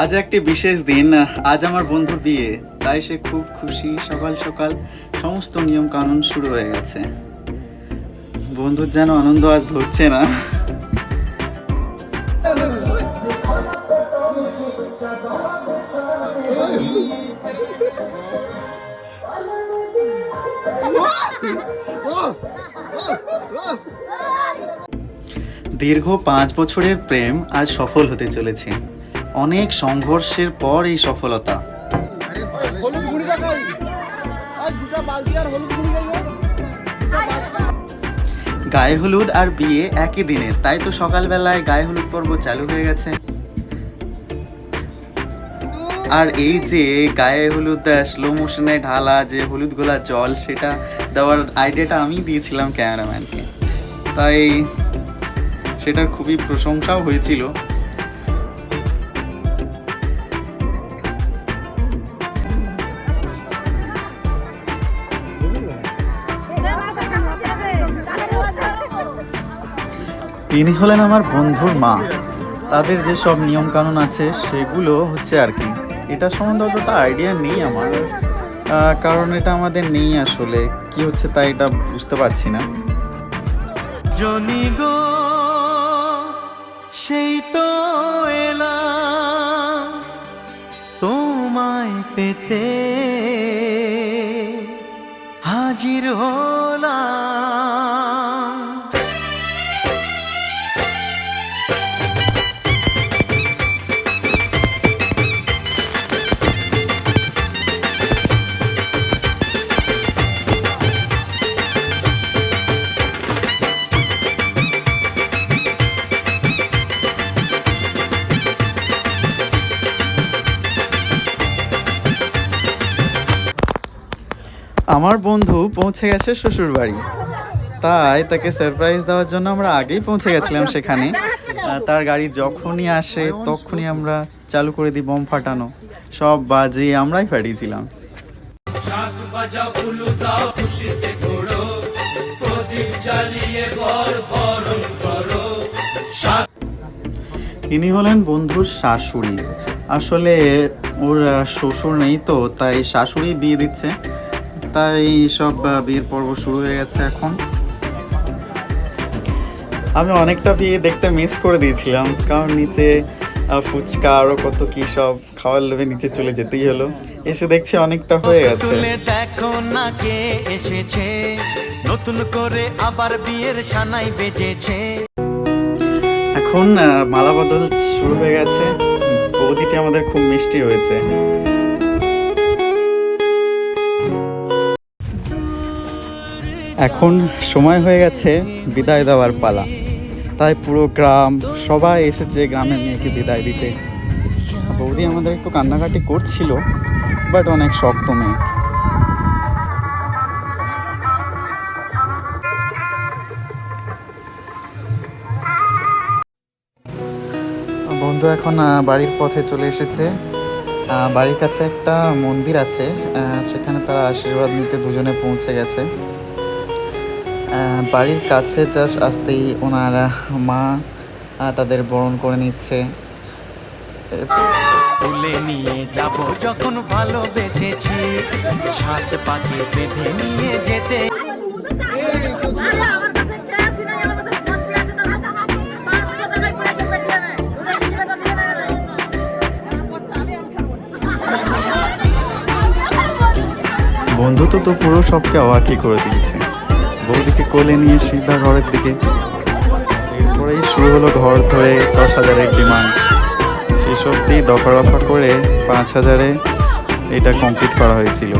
আজ একটি বিশেষ দিন, আজ আমার বন্ধুর বিয়ে, তাই সে খুব খুশি, সকাল সকাল সমস্ত নিয়ম কানুন শুরু হয়ে গেছে। বন্ধুর যেন আনন্দ আজ ধরছে না। দীর্ঘ পাঁচ বছরের প্রেম আজ সফল হতে চলেছে। অনেক সংঘর্ষের পর এই সফলতা। গায়ে হলুদ আর বিয়ে একই দিনে তাই তো সকালবেলায় গায়ে হলুদ পর্ব চালু হয়ে গেছে। আর এই যে গায়ে হলুদ স্লো মোশনে ঢালা যে হলুদ গোলা জল, সেটা দেওয়ার আইডিয়াটা আমি দিয়েছিলাম ক্যামেরাম্যানকে তাই সেটার খুবই প্রশংসাও হয়েছিল। ইনি হলেন আমার বন্ধুর মা। তাদের যে সব নিয়ম কানুন আছে, সেগুলো হচ্ছে আর কি। এটা সম্বন্ধে অতটা আইডিয়া নেই আমার। কারণ এটা আমাদের নেই আসলে। কি হচ্ছে তাই এটা বুঝতে পারছি না। জনি গো, সেই তো এলাম তোমায় পেতে। হাজির হলাম আমার বন্ধু পৌঁছে গেছে শ্বশুর বাড়ি। তাই তাকে সারপ্রাইজ দেওয়ার জন্য আমরা আগেই পৌঁছে গেছিলাম সেখানে। তার গাড়ি যখনই আসে তখনই আমরা চালু করে দিই বম ফাটানো। সব বাজে আমরাই ফাটিয়েছিলাম। ইনি হলেন বন্ধুর শাশুড়ি। আসলে ওর শ্বশুর নেই তো, তাই শাশুড়ি বিয়ে দিচ্ছে। তাই সব বিয়ের পর্ব শুরু হয়ে গেছে এখন। আমি অনেকটা বিয়ে দেখতে মিস করে দিয়েছিলাম কারণ নিচে ফুচকা আরও কত কি সব খাওয়ার লোভে নিচে চলে যেতেই হলো। এসে দেখছি অনেকটা হয়ে গেছে। দেখো না কে এসেছে নতুন করে আবার বিয়ের সানাই বেজেছে। এখন মালা বদল শুরু হয়ে গেছে। বৌদিটি আমাদের খুব মিষ্টি হয়েছে। এখন সময় হয়ে গেছে বিদায় দেওয়ার পালা। তাই পুরো গ্রাম, সবাই এসেছে গ্রামের মেয়েকে বিদায় দিতে। বৌদি আমাদের একটু কান্নাকাটি করছিল, বাট অনেক শক্ত মেয়ে। বন্ধু এখন বাড়ির পথে চলে এসেছে। বাড়ির কাছে একটা মন্দির আছে সেখানে তারা আশীর্বাদ নিতে দুজনে পৌঁছে গেছে। বাড়ির কাছে জাস্ট আসতেই ওনার মা তাদের বরণ করে নিচ্ছে। তুলে নিয়ে যাব যখন ভালোবেসেছি। সাত পাকে বেঁধে নিয়ে যেতে। আছে তো 500 টাকায় পয়সা পেটিয়ে আমি ওটা দিলে তো দিলে না আমি আমি খাব বন্ধু তো তো পুরো সবকে অবাকই করে দিয়েছে। বৌদিকে কোলে নিয়ে সিধা ঘরের দিকে। এরপরেই শুরু হলো ঘর ধরে দশ হাজারের ডিমান্ড। সেসব দিয়ে দফা রফা করে পাঁচ হাজারে এটা কমপ্লিট করা হয়েছিল।